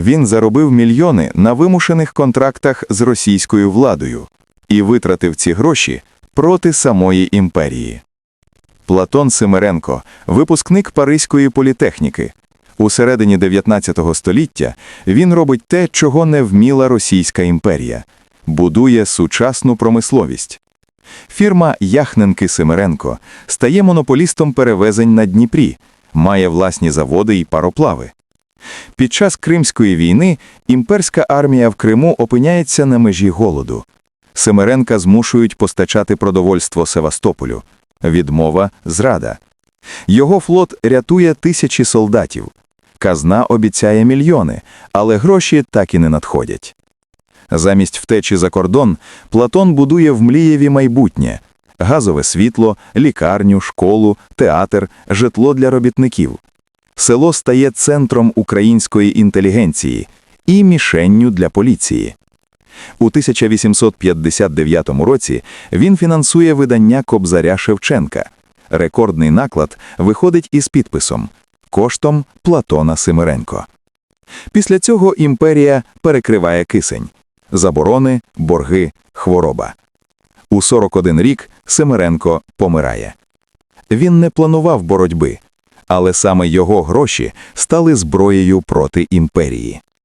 Він заробив мільйони на вимушених контрактах з російською владою і витратив ці гроші проти самої імперії. Платон Семеренко, випускник Паризької політехніки. У середині 19 століття він робить те, чого не вміла Російська імперія – будує сучасну промисловість. Фірма Яхненки Семеренко стає монополістом перевезень на Дніпрі, має власні заводи і пароплави. Під час Кримської війни імперська армія в Криму опиняється на межі голоду. Семеренка змушують постачати продовольство Севастополю. Відмова – зрада. Його флот рятує тисячі солдатів. Казна обіцяє мільйони, але гроші так і не надходять. Замість втечі за кордон Платон будує в Млієві майбутнє – газове світло, лікарню, школу, театр, житло для робітників. Село стає центром української інтелігенції і мішенню для поліції. У 1859 році він фінансує видання Кобзаря Шевченка. Рекордний наклад виходить із підписом «Коштом Платона Семеренко». Після цього імперія перекриває кисень. Заборони, борги, хвороба. У 41 рік Семеренко помирає. Він не планував боротьби, але саме його гроші стали зброєю проти імперії.